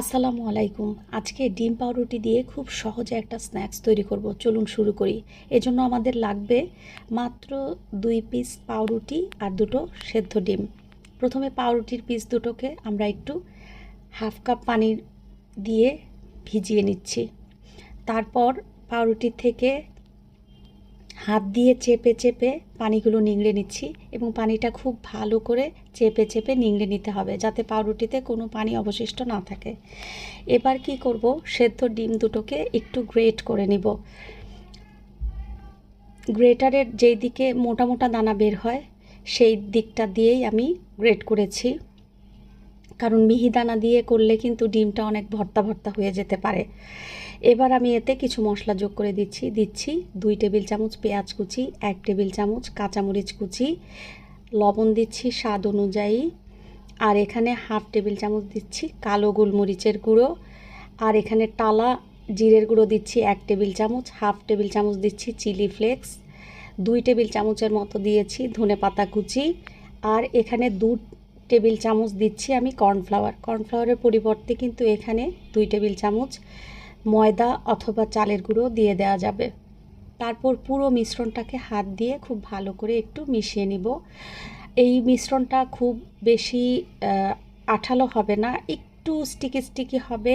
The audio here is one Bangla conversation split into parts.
আসসালামু আলাইকুম। আজকে ডিম পাউরুটি দিয়ে খুব সহজে একটা স্ন্যাক্স তৈরি করব। চলুন শুরু করি। এজন্য আমাদের লাগবে মাত্র দুই পিস পাউরুটি আর দুটো সেদ্ধ ডিম। প্রথমে পাউরুটির পিস দুটোকে আমরা একটু হাফ কাপ পানি দিয়ে ভিজিয়ে নিচ্ছি। তারপর পাউরুটি থেকে হাত দিয়ে চেপে চেপে পানিগুলো নিংড়ে নিচ্ছি এবং পানিটা খুব ভালো করে চেপে চেপে নিংড়ে নিতে হবে যাতে পাউরুটিতে কোনো পানি অবশিষ্ট না থাকে। এবার কি করব? সেদ্ধ ডিম দুটোকে একটু গ্রেট করে নিব। গ্রেটারের যেই দিকে মোটা মোটা দানা বের হয়, সেই দিকটা দিয়েই আমি গ্রেট করেছি। কারণ মিহিদানা দিয়ে করলে কিন্তু ডিমটা অনেক ভর্তা ভর্তা হয়ে যেতে পারে। এবার আমি এতে কিছু মশলা যোগ করে দিচ্ছি। দিচ্ছি দুই টেবিল চামচ পেঁয়াজ কুচি, এক টেবিল চামচ কাঁচামরিচ কুচি, লবণ দিচ্ছি স্বাদ অনুযায়ী, আর এখানে হাফ টেবিল চামচ দিচ্ছি কালো গোলমরিচের গুঁড়ো, আর এখানে টালা জিরের গুঁড়ো দিচ্ছি এক টেবিল চামচ, হাফ টেবিল চামচ দিচ্ছি চিলি ফ্লেক্স, দুই টেবিল চামচের মতো দিয়েছি ধনে পাতা কুচি, আর এখানে দু টেবিল চামচ দিচ্ছি আমি কর্নফ্লাওয়ার। কর্নফ্লাওয়ারের পরিবর্তে কিন্তু এখানে দুই টেবিল চামচ ময়দা অথবা চালের গুঁড়ো দিয়ে দেওয়া যাবে। তারপর পুরো মিশ্রণটাকে হাত দিয়ে খুব ভালো করে একটু মিশিয়ে নিব। এই মিশ্রণটা খুব বেশি আঠালো হবে না, একটু স্টিকি স্টিকি হবে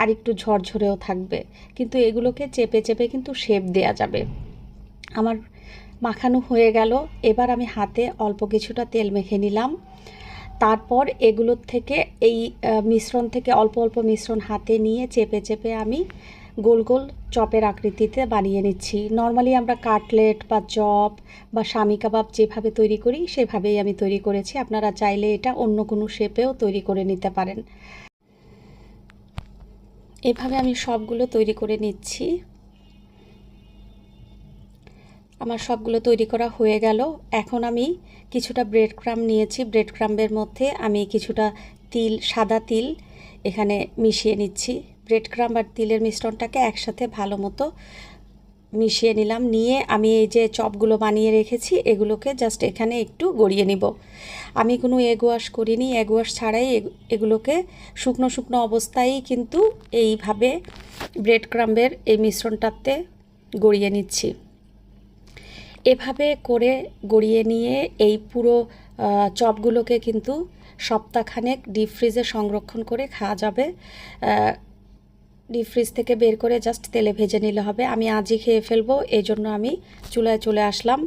আর একটু ঝরঝরেও থাকবে। কিন্তু এগুলোকে চেপে চেপে কিন্তু শেপ দেয়া যাবে। আমার মাখানো হয়ে গেল। এবার আমি হাতে অল্প কিছুটা তেল মেখে নিলাম। তারপর এগুলোর থেকে এই মিশ্রণ থেকে অল্প অল্প মিশ্রণ হাতে নিয়ে চেপে চেপে আমি গোল গোল চপের আকৃতিতে বানিয়ে নিচ্ছি। নর্মালি আমরা কাটলেট বা চপ বা স্বামী কাবাব যেভাবে তৈরি করি, সেভাবেই আমি তৈরি করেছি। আপনারা চাইলে এটা অন্য কোনো শেপেও তৈরি করে নিতে পারেন। এভাবে আমি সবগুলো তৈরি করে নিচ্ছি। আমার সবগুলো তৈরি করা হয়ে গেল। এখন আমি কিছুটা ব্রেড ক্রাম নিয়েছি। ব্রেড ক্রাম্বের মধ্যে আমি কিছুটা তিল, সাদা তিল এখানে মিশিয়ে নিচ্ছি। ব্রেড ক্রাম্ব আর তিলের মিশ্রণটাকে একসাথে ভালো মতো মিশিয়ে নিলাম। নিয়ে আমি এই যে চপগুলো বানিয়ে রেখেছি, এগুলোকে জাস্ট এখানে একটু গড়িয়ে নিব। আমি কোনো এগ ওয়াশ করিনি। এগ ওয়াশ ছাড়াই এগুলোকে শুকনো শুকনো অবস্থায় কিন্তু এইভাবে ব্রেড ক্রাম্বের এই মিশ্রণটাতে গড়িয়ে নিচ্ছি। এভাবে করে গড়িয়ে নিয়ে এই পুরো চপগুলোকে কিন্তু সপ্তাহখানেক ডিপ ফ্রিজে সংরক্ষণ করে খাওয়া যাবে। ডিপ ফ্রিজ থেকে বের করে জাস্ট তেলে ভেজে নিলে হবে। আমি আজই খেয়ে ফেলব এই জন্য আমি চুলায় চলে আসলাম।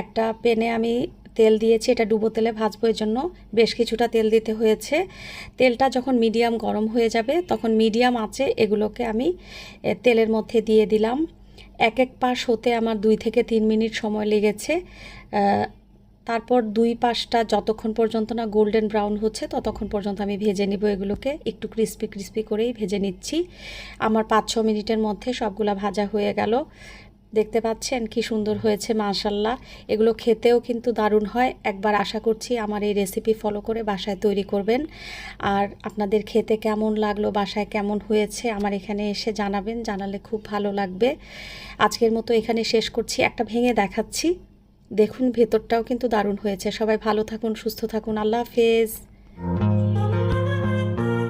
একটা পেনে আমি তেল দিয়েছি, এটা ডুবো তেলে ভাজবো এর জন্য বেশ কিছুটা তেল দিতে হয়েছে। তেলটা যখন মিডিয়াম গরম হয়ে যাবে, তখন মিডিয়াম আছে, এগুলোকে আমি তেলের মধ্যে দিয়ে দিলাম। এক এক পাশ হতে আমার দুই থেকে তিন মিনিট সময় লেগেছে। তারপর দুই পাশটা যতক্ষণ পর্যন্ত না গোল্ডেন ব্রাউন হচ্ছে, ততক্ষণ পর্যন্ত আমি ভেজে নিব এগুলোকে। একটু ক্রিস্পি ক্রিস্পি করেই ভেজে নিচ্ছি। আমার পাঁচ ছ মিনিটের মধ্যে সবগুলা ভাজা হয়ে গেল। দেখতে পাচ্ছেন কি সুন্দর হয়েছে মাশাল্লাহ এগুলো খেতেও কিন্তু দারুণ হয়। একবার আশা করছি আমার এই রেসিপি ফলো করে বাসায় তৈরি করবেন। আর আপনাদের খেতে কেমন লাগল, বাসায় কেমন হয়েছে, আমার এখানে এসে জানাবেন। জানালে খুব ভালো লাগবে। আজকের মতো এখানে শেষ করছি। একটা ভেঙে দেখাচ্ছি। দেখুন, ভেতরটাও কিন্তু দারুণ হয়েছে। সবাই ভালো থাকুন, সুস্থ থাকুন। আল্লাহ হাফেজ।